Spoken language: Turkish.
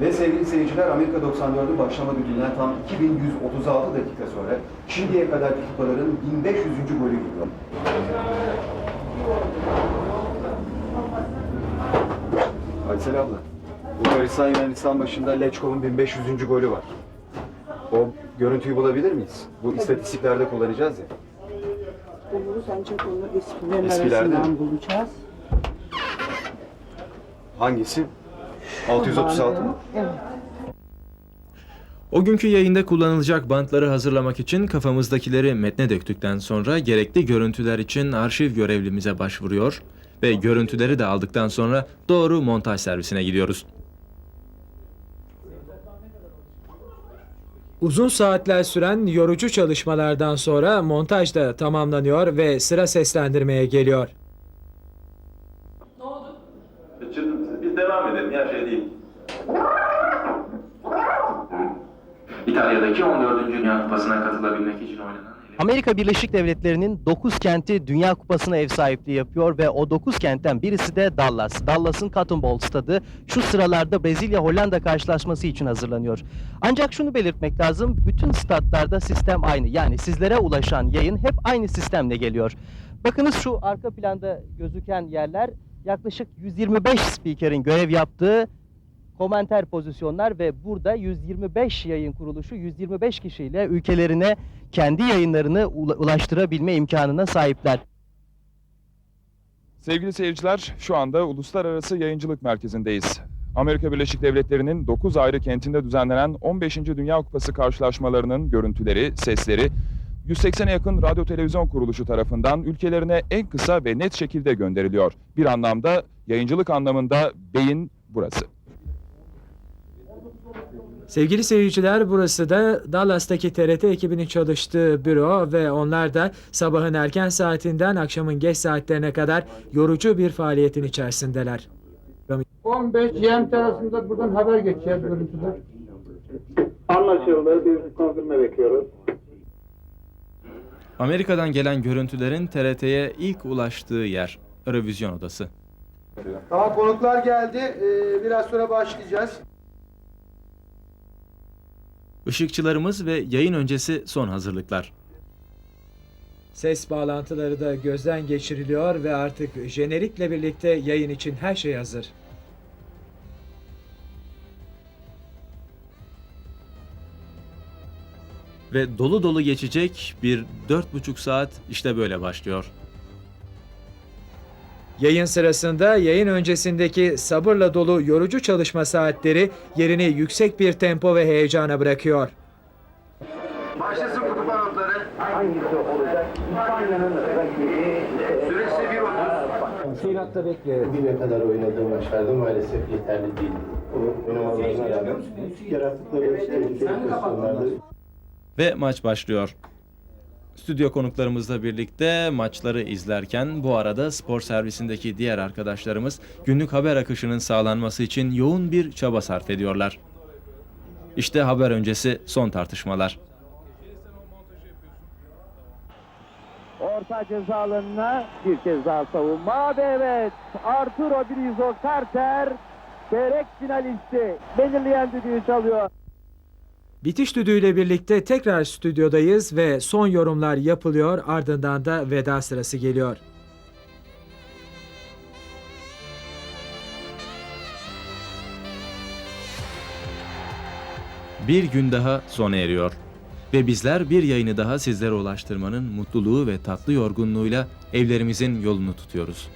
Ve sevgili seyirciler Amerika 94'ün başlama düdüğünden tam 2136 dakika sonra şimdiye kadarki kupaların 1500. golü geliyor. Aysel abla, Bulgaristan Yunanistan başında Lechkov'un 1500. golü var. O görüntüyü bulabilir miyiz? Bu istatistiklerde kullanacağız ya. Buluruz ancak onu eskilerin Eskilerde arasından mi? bulacağız. Hangisi? 636 mı? Evet. O günkü yayında kullanılacak bantları hazırlamak için kafamızdakileri metne döktükten sonra gerekli görüntüler için arşiv görevlimize başvuruyor ve görüntüleri de aldıktan sonra doğru montaj servisine gidiyoruz. Uzun saatler süren yorucu çalışmalardan sonra montaj da tamamlanıyor ve sıra seslendirmeye geliyor. Biz devam edelim ya şey değil. İtalya'daki 14. Dünya Kupası'na katılabilmek için oynanan Amerika Birleşik Devletleri'nin 9 kenti Dünya Kupası'na ev sahipliği yapıyor ve o 9 kentten birisi de Dallas. Dallas'ın Cotton Bowl stadı şu sıralarda Brezilya-Hollanda karşılaşması için hazırlanıyor. Ancak şunu belirtmek lazım, bütün statlarda sistem aynı. Yani sizlere ulaşan yayın hep aynı sistemle geliyor. Bakınız şu arka planda gözüken yerler yaklaşık 125 spikerin görev yaptığı komenter pozisyonlar ve burada 125 yayın kuruluşu 125 kişiyle ülkelerine kendi yayınlarını ula- ulaştırabilme imkanına sahipler. Sevgili seyirciler, şu anda Uluslararası Yayıncılık Merkezi'ndeyiz. Amerika Birleşik Devletleri'nin 9 ayrı kentinde düzenlenen 15. Dünya Kupası karşılaşmalarının görüntüleri, sesleri 180'e yakın radyo televizyon kuruluşu tarafından ülkelerine en kısa ve net şekilde gönderiliyor. Bir anlamda yayıncılık anlamında beyin burası. Sevgili seyirciler burası da Dallas'taki TRT ekibinin çalıştığı büro ve onlar da sabahın erken saatinden akşamın geç saatlerine kadar yorucu bir faaliyetin içerisindeler. 15 GMT arasında buradan haber geçeceğiz görüntüler. Anlaşıldı. Bir konfirme bekliyoruz. Amerika'dan gelen görüntülerin TRT'ye ilk ulaştığı yer, Revizyon Odası. Daha konuklar geldi. Ee, biraz sonra başlayacağız. Işıkçılarımız ve yayın öncesi son hazırlıklar. Ses bağlantıları da gözden geçiriliyor ve artık jenerikle birlikte yayın için her şey hazır. Ve dolu dolu geçecek bir dört buçuk saat işte böyle başlıyor. Yayın sırasında yayın öncesindeki sabırla dolu yorucu çalışma saatleri yerini yüksek bir tempo ve heyecana bırakıyor. Başlasın kutup anotları. Hangisi olacak? İspanya'nın rakibi. Süresi 1.30. Seyratta bekliyoruz. Bugüne kadar oynadığım maçlarda maalesef yeterli değil. O oynamalarına rağmen yarattıkları tehlikeli pozisyonlarda Ve maç başlıyor. Stüdyo konuklarımızla birlikte maçları izlerken bu arada spor servisindeki diğer arkadaşlarımız günlük haber akışının sağlanması için yoğun bir çaba sarf ediyorlar. İşte haber öncesi son tartışmalar. Orta ceza alanına bir kez daha savunma ve evet Arturo Brizo Carter çeyrek finalisti belirleyen düdüğü çalıyor. Bitiş düdüğüyle birlikte tekrar stüdyodayız ve son yorumlar yapılıyor ardından da veda sırası geliyor. Bir gün daha sona eriyor. Ve bizler bir yayını daha sizlere ulaştırmanın mutluluğu ve tatlı yorgunluğuyla evlerimizin yolunu tutuyoruz.